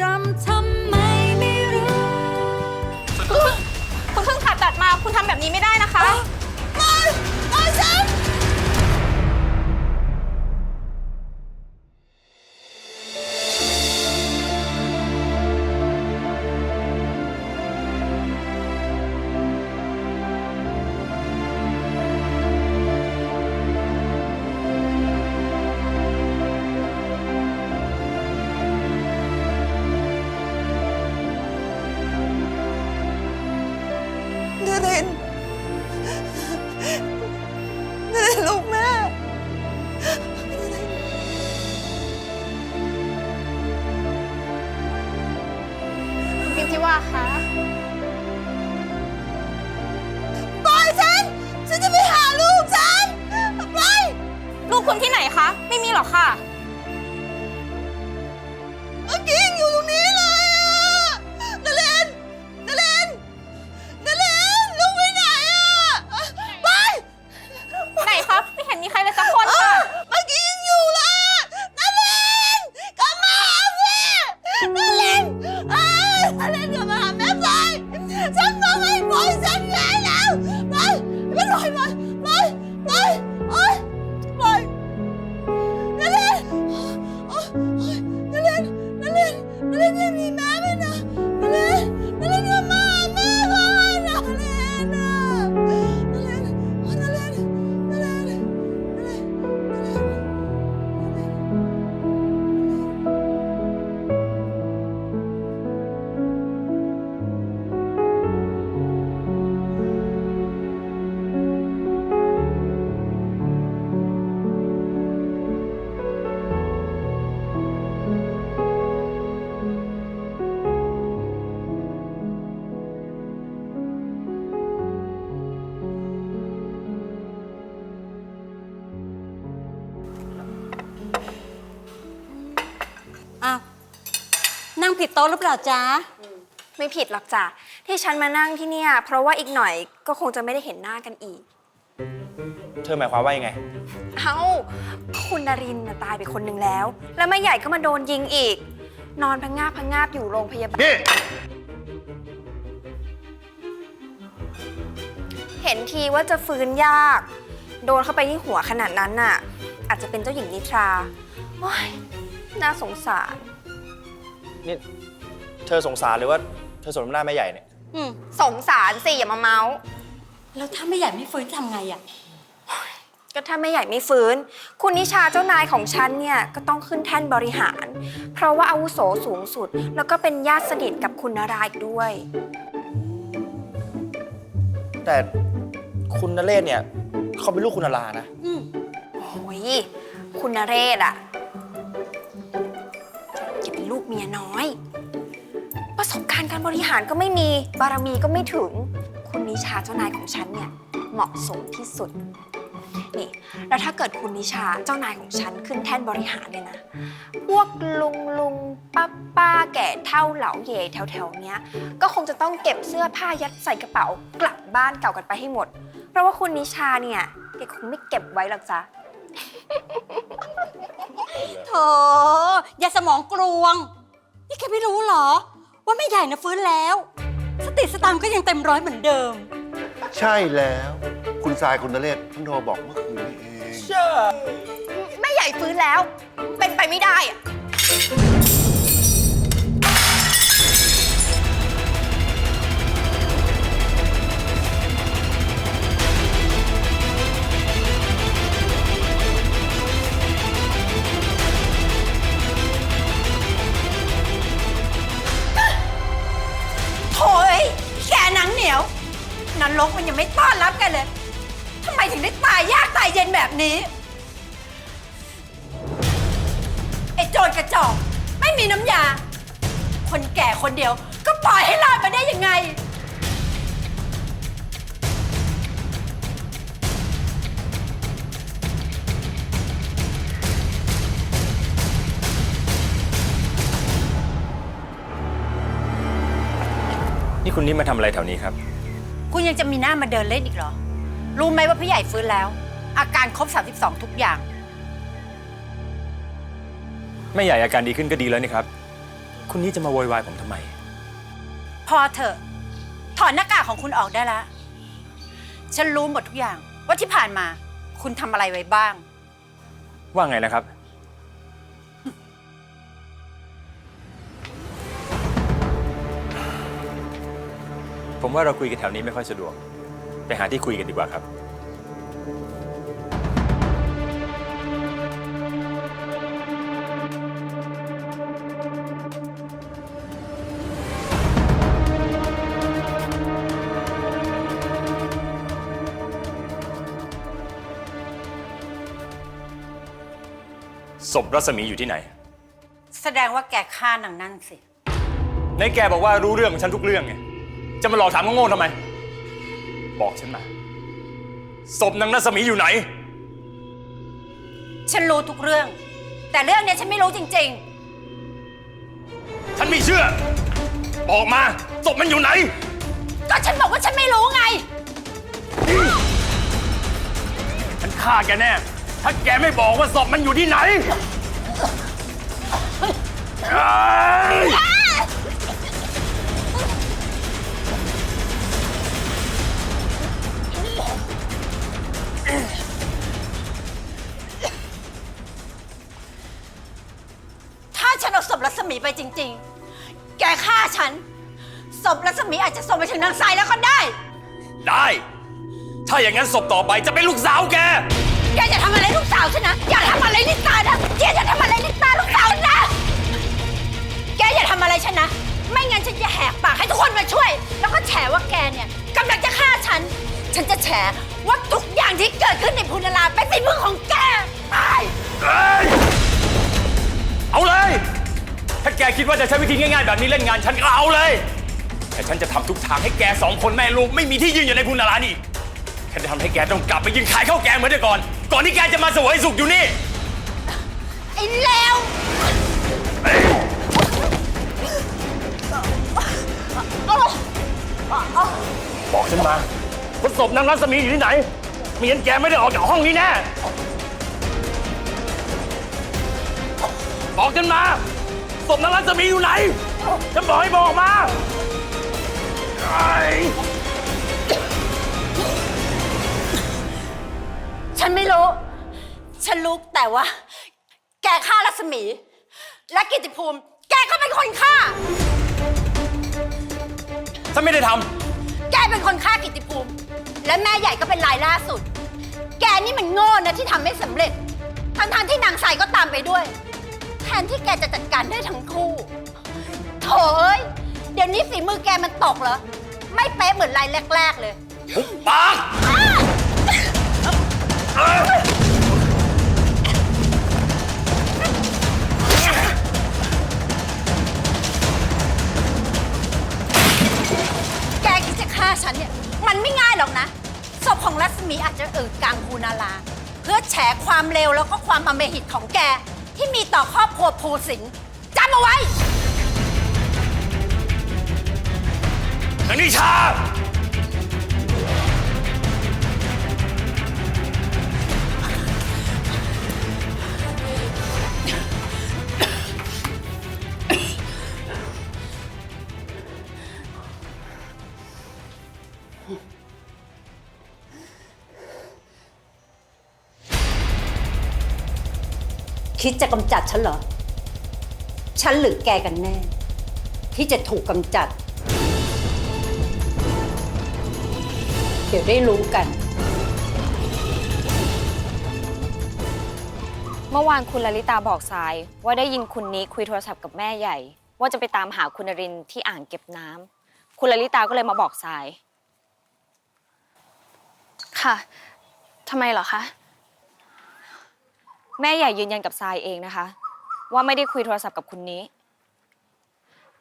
จำทำไมไม่รู้ คุณเพิ่งผ่าตัดมาคุณทำแบบนี้ไม่ได้ ว่าคะปล่อยฉัน ฉันจะไปหาลูกฉันไปลูกคุณที่ไหนคะ ไม่มีหรอกค่ะ ผิดโต๊ะหรือเปล่าจ๊ะ ไม่ผิดหรอกจ้ะที่ฉันมานั่งที่เนี่ย เพราะว่าอีกหน่อยก็คงจะไม่ได้เห็นหน้ากันอีก เธอหมายความว่ายังไง เอ้า คุณนรินทร์น่ะตายไปคนหนึ่งแล้ว แล้วแม่ใหญ่ก็มาโดนยิงอีก นอนพังงาบพังงาบอยู่โรงพยาบาล นี่ เห็นทีว่าจะฟื้นยาก โดนเข้าไปที่หัวขนาดนั้นน่ะ อาจจะเป็นเจ้าหญิงนิทราโอ้ยน่าสงสาร นี่เธอสงสารหรือว่าเธอสนหน้าแม่ใหญ่เนี่ย อืมสงสารสิอย่ามาเมาส์แล้วถ้าไม่ใหญ่ไม่ฟื้นทำไงอะ ก็ถ้าแม่ใหญ่ไม่ฟื้น คุณนิชาเจ้านายของฉันเนี่ยก็ต้องขึ้นแท่นบริหาร เพราะว่าอาวุโสสูงสุด แล้วก็เป็นญาติสนิทกับคุณนารายณ์ด้วย แต่คุณนเรศเนี่ย เขาเป็นลูกคุณนารานะ อืมโอ้ยคุณนเรศอะจะเป็น ลูกเมียน้อย ประสบการณ์การบริหารก็ไม่มีบารมีก็ไม่ถึง คุณนิชาเจ้านายของฉันเนี่ยเหมาะสมที่สุดนี่แล้วถ้าเกิดคุณนิชาเจ้านายของฉันขึ้นแท่นบริหารเนี่ยนะ พวกลุงลุงป้าป้าแก่เท่าเหล่าเย่แถวๆเนี้ย ก็คงจะต้องเก็บเสื้อผ้ายัดใส่กระเป๋ากลับบ้านเก่ากันไปให้หมด เพราะว่าคุณนิชาเนี่ยแกคงไม่เก็บไว้หรอกจ้ะ โถอย่าสมองกลวง นี่แกไม่รู้เหรอ ว่าแม่ใหญ่นะฟื้นแล้ว สติสตางค์ก็ยังเต็มร้อยเหมือนเดิม ใช่แล้ว คุณทรายคุณนเรศเพิ่งโทรบอกเมื่อคืนนี้เอง แม่ใหญ่ฟื้นแล้ว เป็นไปไม่ได้อะ นแบบนี้ ไอ้โจรกระจอกไม่มีน้ำยา คนแก่คนเดียว ก็ปล่อยให้รอดมาได้ยังไง นี่คุณนี่มาทำอะไรแถวนี้ครับ คุณยังจะมีหน้ามาเดินเล่นอีกเหรอ รู้ไหมว่าพี่ใหญ่ฟื้นแล้ว อาการครบ 32 ทุกอย่าง แม่ใหญ่อาการดีขึ้นก็ดีแล้วนี่ครับ คุณนี่จะมาโวยวายผมทำไม พอเถอะ ถอนหน้ากากของคุณออกได้แล้วฉันรู้หมดทุกอย่าง ว่าที่ผ่านมา คุณทำอะไรไว้บ้าง ว่าไงนะครับ ผมว่าเราคุยกันแถวนี้ไม่ค่อยสะดวก ไปหาที่คุยกันดีกว่าครับ พรัศมีอยู่ที่ไหน แสดงว่าแกฆ่านางนั่นสิ ในแกบอกว่ารู้เรื่องของฉันทุกเรื่องไง จะมาหลอกถามโง่ๆทำไม บอกฉันมา ศพนางรัศมีอยู่ไหน ฉันรู้ทุกเรื่อง แต่เรื่องเนี้ยฉันไม่รู้จริง ฉันไม่เชื่อ บอกมา ศพมันอยู่ไหน ๆ ก็ฉันบอกว่าฉันไม่รู้ไง ฉันฆ่าแกแน่ ถ้าแกไม่บอกว่าศพมันอยู่ที่ไหนเอ้ยถ้าฉันเอาศพรัศมีไปจริง ๆ แกฆ่าฉัน ศพรัศมีอาจจะส่งไปถึงนางทรายแล้วก็ได้ ได้ ถ้าอย่างนั้นศพต่อไปจะเป็นลูกสาวแก แกจะทำอะไรลูกสาวฉันนะ อย่าทำอะไรลิตานะแกจะทำอะไรลิตาลูกสาวฉันนะ แกอย่าทำอะไรฉันนะ ไม่งั้นฉันจะแหกปากให้ทุกคนมาช่วย แล้วก็แฉว่าแกเนี่ยกำลังจะฆ่าฉัน ฉันจะแฉว่าทุกอย่างที่เกิดขึ้นในพูนลาเป็นฝีมือของแกตายเอ้ยเอาเลย ถ้าแกคิดว่าจะใช้วิธีง่ายๆ แบบนี้เล่นงานฉันก็เอาเลย แต่ฉันจะทำทุกทางให้แกสองคนแม่ลูกไม่มีที่ยืนอยู่ในพุนารานี่ ฉันจะทำให้แกต้องกลับไปยืนขายข้าวแกงเหมือนแต่ก่อน ก่อนที่แกจะมาเสวยสุขอยู่นี่ ไอ้เลวบอกฉันมาว่าศพนางรัศมีอยู่ที่ไหนไม่งั้นแกไม่ได้ออกจากห้องนี้แน่บอกฉันมาศพนางรัศมีอยู่ไหน ฉันบอกให้บอกมาไอ้ ฉันไม่รู้ ฉันรู้แต่ว่า แกฆ่ารัศมี และกิตติภูมิ แกก็เป็นคนฆ่า ฉันไม่ได้ทแกเป็นคนฆ่ากิตติภูมิ และแม่ใหญ่ก็เป็นรายล่าสุด แกนี่มันโง่นะที่ทำไม่สำเร็จทั้งๆที่นางใสก็ตามไปด้วย แทนที่แกจะจัดการได้ทั้งคู่โถเอ้ยเดี๋ยวนี้ฝีมือแกมันตกเหรอ ไม่เป๊ะเหมือนรายแรก ๆ เลยำหุบปากเอ้ย แกคิดจะฆ่าฉันเนี่ย มันไม่ง่ายหรอกนะ ศพของรัศมีอาจจะเอ่อกลางภูนาลา เพื่อแฉความเลวแล้วก็ความอำมหิตของแก ที่มีต่อครอบครัวภูสินทร์จำเอาไว้ นางนิชา คิดจะกำจัดฉันเหรอ ฉันหรือแกกันแน่ ที่จะถูกกำจัด เดี๋ยวได้รู้กัน เมื่อวานคุณลลิตาบอกทราย ว่าได้ยินคุณนี้คุยโทรศัพท์กับแม่ใหญ่ ว่าจะไปตามหาคุณนรินทร์ที่อ่างเก็บน้ำคุณลลิตาก็เลยมาบอกทราย ค่ะ ทำไมเหรอคะ แม่ใหญ่ยืนยันกับทรายเองนะคะ ว่าไม่ได้คุยโทรศัพท์กับคุณนี้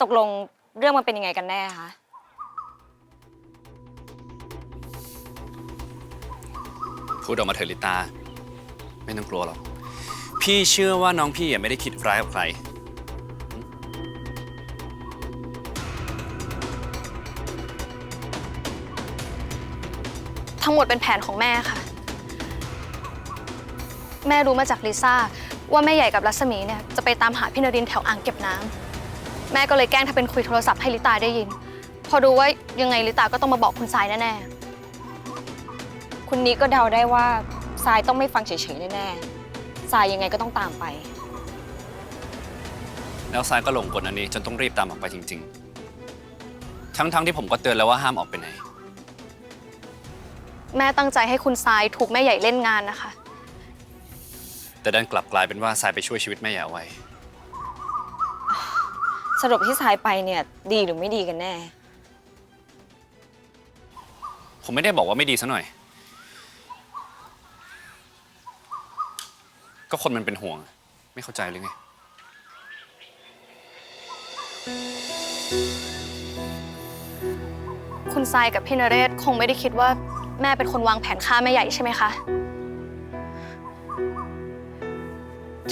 ตกลงเรื่องมันเป็นยังไงกันแน่คะ พูดออกมาเถอะลิตา ไม่ต้องกลัวหรอก พี่เชื่อว่าน้องพี่อะไม่ได้คิดร้ายกับใคร ทั้งหมดเป็นแผนของแม่ค่ะ แม่รู้มาจากลิซ่าว่าแม่ใหญ่กับรัศมีเนี่ยจะไปตามหาพี่นรินทร์แถวอ่างเก็บน้ำแม่ก็เลยแกล้งทำเป็นคุยโทรศัพท์ให้ลิตาได้ยิน พอรู้ว่ายังไงลิตาก็ต้องมาบอกคุณทรายแน่คุณนี้ก็เดาได้ว่าทรายต้องไม่ฟังเฉยๆแน่ๆทรายยังไงก็ต้องตามไป แล้วทรายก็หลงกลอันนี้จนต้องรีบตามออกไปจริง ๆ ทั้งๆที่ผมก็เตือนแล้วว่าห้ามออกไปไหน ๆ แม่ตั้งใจให้คุณทรายถูกแม่ใหญ่เล่นงานนะคะ แต่ดันกลับกลายเป็นว่าทรายไปช่วยชีวิตแม่ยาไว้ สรุปที่ทรายไปเนี่ยดีหรือไม่ดีกันแน่ ผมไม่ได้บอกว่าไม่ดีซะหน่อย ก็คนมันเป็นห่วง ไม่เข้าใจหรือไง คุณทรายกับพี่นเรศคงไม่ได้คิดว่าแม่เป็นคนวางแผนฆ่าแม่ใหญ่ใช่ไหมคะ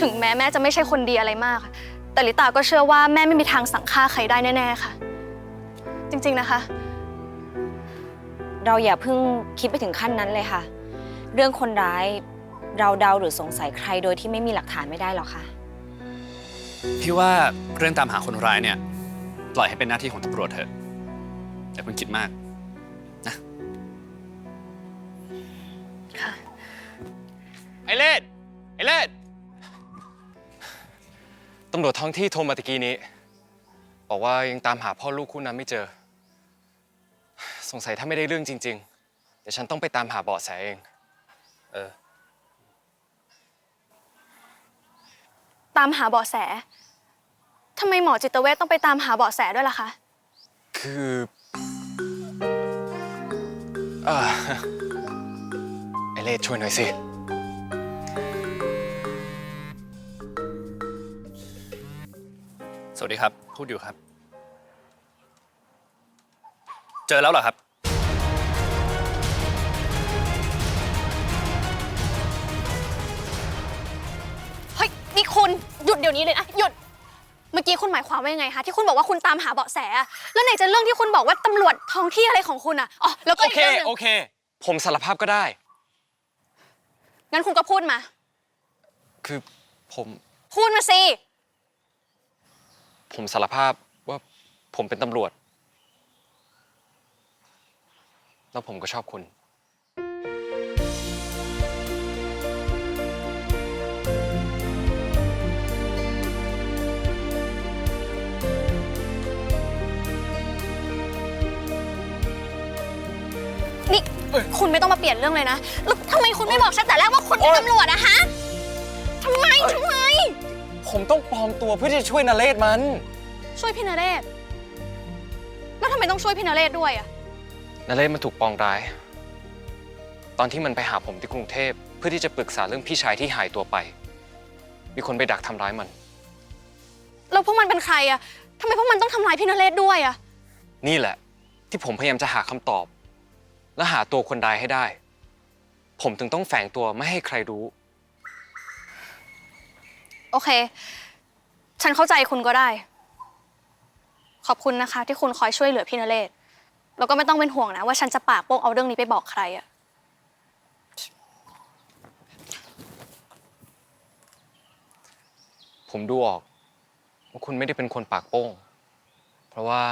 ถึงแม้แม่จะไม่ใช่คนดีอะไรมาก แต่ลิตาก็เชื่อว่าแม่ไม่มีทางสั่งฆ่าใครได้แน่ๆค่ะ จริงๆนะคะ เราอย่าเพิ่งคิดไปถึงขั้นนั้นเลยค่ะ เรื่องคนร้ายเราเดาหรือสงสัยใครโดยที่ไม่มีหลักฐานไม่ได้หรอกค่ะ พี่ว่าเรื่องตามหาคนร้ายเนี่ย ปล่อยให้เป็นหน้าที่ของตำรวจเถอะอย่าเพิ่งคิดมากนะค่ะ ไอเลดไอเลด ตำรวจท้องที่โทรมาตะกี้นี้ บอกว่ายังตามหาพ่อลูกคู่นั้นไม่เจอ สงสัยถ้าไม่ได้เรื่องจริง ๆ เดี๋ยวฉันต้องไปตามหาเบาะแสเอง เออ ตามหาเบาะแส ทำไมหมอจิตเวชต้องไปตามหาเบาะแสด้วยล่ะคะ คือเอ่อไอเลดช่วยหน่อยสิ สวัสดีครับ พูดอยู่ครับ เจอแล้วเหรอครับ เฮ้ย นี่คุณหยุดเดี๋ยวนี้เลยนะ หยุด เมื่อกี้คุณหมายความว่ายังไงคะที่คุณบอกว่าคุณตามหาเบาะแสอะแล้วไหนจะเรื่องที่คุณบอกว่าตำรวจท้องที่อะไรของคุณอะอ๋อแล้วก็โออีกเค เรื่องหนึงโอเค ผมสารภาพก็ได้ งั้นคุณก็พูดมา คือผม พูดมาสิ ผมสารภาพว่าผมเป็นตำรวจ แล้วผมก็ชอบคุณ นี่คุณไม่ต้องมาเปลี่ยนเรื่องเลยนะแล้วทำไมคุณไม่บอกฉันแต่แรกว่าคุณเป็นตำรวจอะฮะทำไมทำไม ผมต้องปลอมตัวเพื่อที่จะช่วยนาเรศมัน ช่วยพี่นเรศ แล้วทำไมต้องช่วยพี่นเรศด้วยอะนาเรศมันถูกปองร้าย ตอนที่มันไปหาผมที่กรุงเทพเพื่อที่จะปรึกษาเรื่องพี่ชายที่หายตัวไป มีคนไปดักทำร้ายมัน แล้วพวกมันเป็นใครอะทำไมพวกมันต้องทำร้ายพี่นเรศด้วยอะนี่แหละ ที่ผมพยายามจะหาคำตอบ และหาตัวคนร้ายให้ได้ ผมถึงต้องแฝงตัวไม่ให้ใครรู้ โอเค ฉันเข้าใจคุณก็ได้ ขอบคุณนะคะ ที่คุณคอยช่วยเหลือพี่นเรศแล้วก็ไม่ต้องเป็นห่วงนะ ว่าฉันจะปากโป้งเอาเรื่องนี้ไปบอกใครอะผมดูออกว่าคุณไม่ได้เป็นคนปากโป้ง เพราะว่า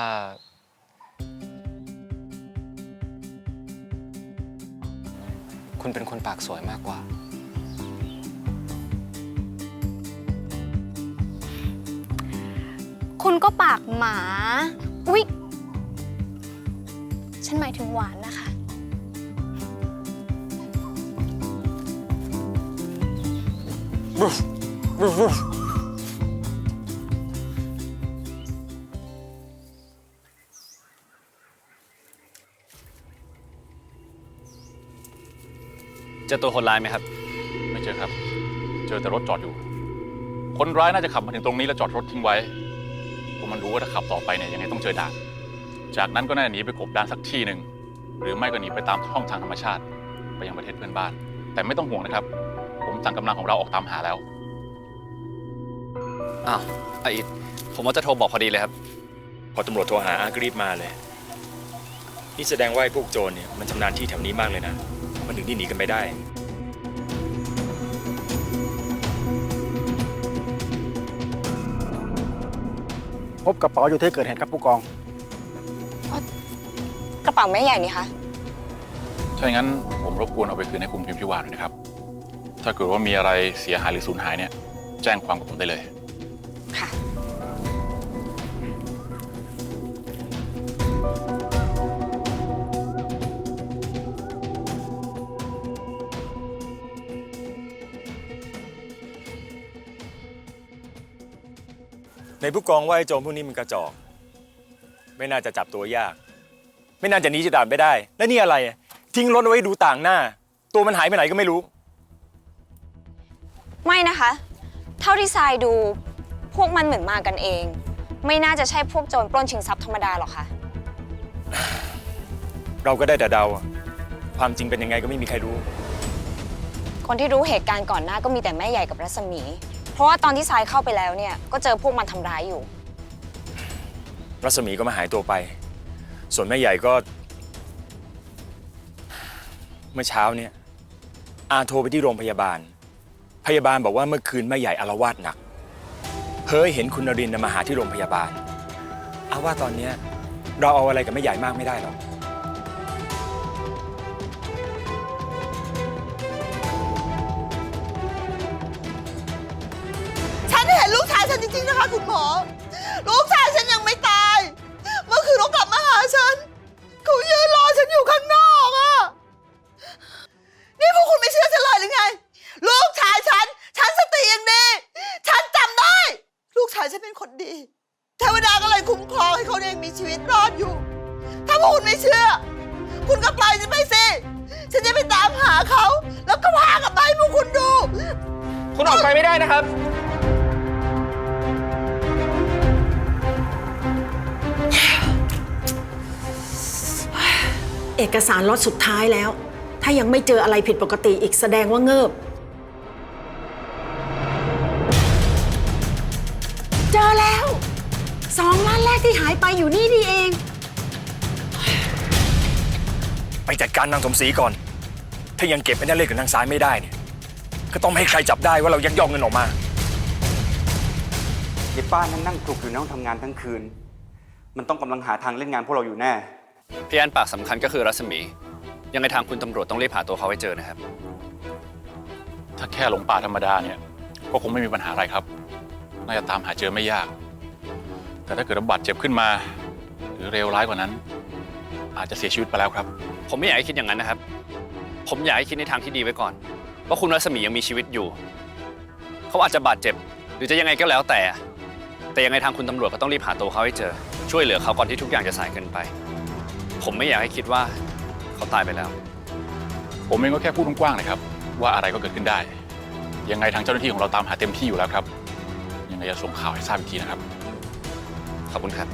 คุณเป็นคนปากสวยมากกว่า คุณก็ปากหมา อุ๊ย ฉันหมายถึงหวานนะคะ เจอตัวคนร้ายไหมครับ ไม่เจอครับ เจอแต่รถจอดอยู่ คนร้ายน่าจะขับมาถึงตรงนี้แล้วจอดรถทิ้งไว้เพ ราะมันรู้ว่าถ้าขับต่อไปเนี่ยยังไงต้องเจอด่าน จากนั้นก็น่าจะหนีไปกบดานสักที่หนึ่งหรือไม่ก็หนีไปตามช่องทางธรรมชาติ ไปยังประเทศเพื่อนบ้าน แต่ไม่ต้องห่วงนะครับ ผมสั่งกำลังของเราออกตามหาแล้วอ้าวอาอิดผมว่าจะโทรบอกพอดีเลยครับ พอตำรวจโทรหาอาก็รีบมาเลย นี่แสดงว่าไอ้พวกโจรเนี่ยมันชำนาญที่แถวนี้มากเลยนะ มันถึงที่หนีกันไปได้ พบกระเป๋าอยู่ที่เกิดเหตุครับผู้กอง กระเป๋าแม่ใหญ่นี่คะ ถ้าอย่างนั้นผมรบกวนเอาไปคืนให้คุณพิมพิวานหน่อยนะครับ ถ้าเกิดว่ามีอะไรเสียหายหรือสูญหายเนี่ย แจ้งความกับผมได้เลย ในผู้กองว่าไอ้โจรพวกนี้มันกระจอก ไม่น่าจะจับตัวยาก ไม่น่าจะหนีจะด่านไปได้ และนี่อะไรอะทิ้งรถเอาไว้ดูต่างหน้า ตัวมันหายไปไหนก็ไม่รู้ ไม่นะคะ เท่าที่ทรายดูพวกมันเหมือนมากันเอง ไม่น่าจะใช่พวกโจรปล้นชิงทรัพย์ธรรมดาหรอกค่ะ เราก็ได้แต่เดาอะความจริงเป็นยังไงก็ไม่มีใครรู้ คนที่รู้เหตุการณ์ก่อนหน้าก็มีแต่แม่ใหญ่กับรัศมี เพราะว่าตอนที่ทรายเข้าไปแล้วเนี่ย ก็เจอพวกมันทำร้ายอยู่ รัศมีก็มาหายตัวไป ส่วนแม่ใหญ่ก็ เมื่อเช้าเนี่ย อาโทรไปที่โรงพยาบาล พยาบาลบอกว่าเมื่อคืนแม่ใหญ่อาละวาดหนักเฮ้ยเห็นคุณนรินทร์น่ะมาหาที่โรงพยาบาลอาว่าตอนเนี้ยเราเอาอะไรกับแม่ใหญ่มากไม่ได้หรอก ง ล็อตสุดท้ายแล้ว ถ้ายังไม่เจออะไรผิดปกติอีกแสดงว่าเงิบ เจอแล้วสองล้านแรกที่หายไปอยู่นี่นี่เอง ไปจัดการนางสมศรีก่อน ถ้ายังเก็บไอ้นั่นเล่กับนางซ้ายไม่ได้เนี่ย ก็ต้องไม่ให้ใครจับได้ว่าเรายักยอกเงินออกมา ยายป้านั่นนั่งกลุกอยู่ในห้องทำงานทั้งคืน มันต้องกำลังหาทางเล่นงานพวกเราอยู่แน่ พยานปากสำคัญก็คือรัศมี ยังไงทางคุณตำรวจต้องรีบหาตัวเขาให้เจอนะครับ ถ้าแค่หลงป่าธรรมดาเนี่ย ก็คงไม่มีปัญหาอะไรครับ น่าจะตามหาเจอไม่ยาก แต่ถ้าเกิดว่าบาดเจ็บขึ้นมา หรือเร็วร้ายกว่านั้น อาจจะเสียชีวิตไปแล้วครับ ผมไม่อยากให้คิดอย่างนั้นนะครับ ผมอยากให้คิดในทางที่ดีไว้ก่อนว่าคุณรัศมียังมีชีวิตอยู่ เขาอาจจะบาดเจ็บ หรือจะยังไงก็แล้วแต่ แต่ยังไงทางคุณตำรวจก็ต้องรีบหาตัวเขาให้เจอ ช่วยเหลือเขาก่อนที่ทุกอย่างจะสายเกินไป ผมไม่อยากให้คิดว่าเขาตายไปแล้ว ผมเองก็แค่พูดกว้างๆนะครับ ว่าอะไรก็เกิดขึ้นได้ ยังไงทางเจ้าหน้าที่ของเราตามหาเต็มที่อยู่แล้วครับ ยังไงจะส่งข่าวให้ทราบอีกทีนะครับ ขอบคุณครับ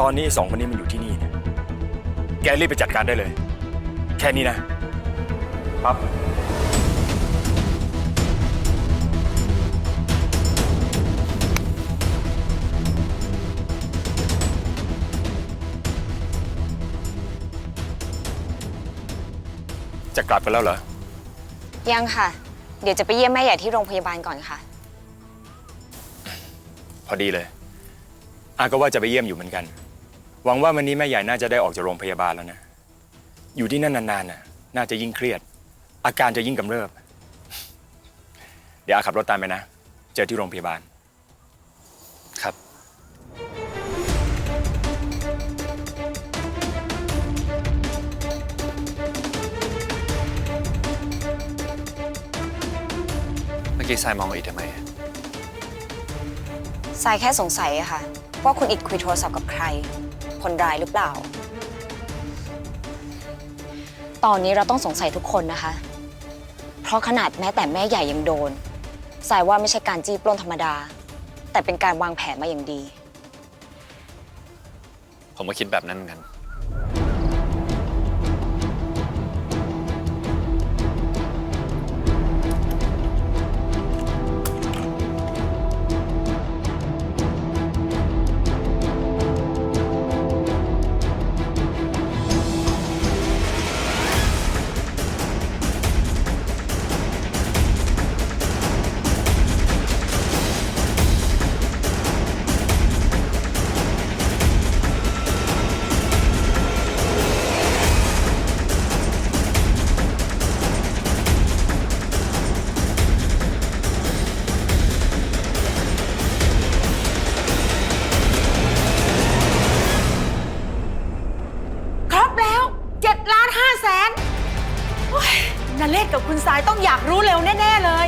ตอนนี้ไอ้สองคนนี้มันอยู่ที่นี่เนี่ยแกรีบไปจัดการได้เลย แค่นี้นะ ครับ จะกลับกันแล้วเหรอ ยังค่ะ เดี๋ยวจะไปเยี่ยมแม่ใหญ่ที่โรงพยาบาลก่อนค่ะ พอดีเลย อาก็ว่าจะไปเยี่ยมอยู่เหมือนกัน หวังว่าวันนี้แม่ใหญ่น่าจะได้ออกจากโรงพยาบาลแล้วนะ อยู่ที่นั่นนานๆน่ะน่าจะยิ่งเครียด อาการจะยิ่งกำเริบ เดี๋ยวอาขับรถตามไปนะ เจอที่โรงพยาบาล ครับ เมื่อกี้ทรายมองอีกทำไม ทรายแค่สงสัยอะค่ะ ว่าคุณอิดคุยโทรศัพท์กับใคร คนร้ายหรือเปล่า ตอนนี้เราต้องสงสัยทุกคนนะคะ เพราะขนาดแม้แต่แม่ใหญ่ยังโดน สายว่าไม่ใช่การจี้ปล้นธรรมดา แต่เป็นการวางแผนมาอย่างดี ผมก็คิดแบบนั้นเหมือนกัน นเลศกับคุณสายต้องอยากรู้เร็วแน่ ๆ เลย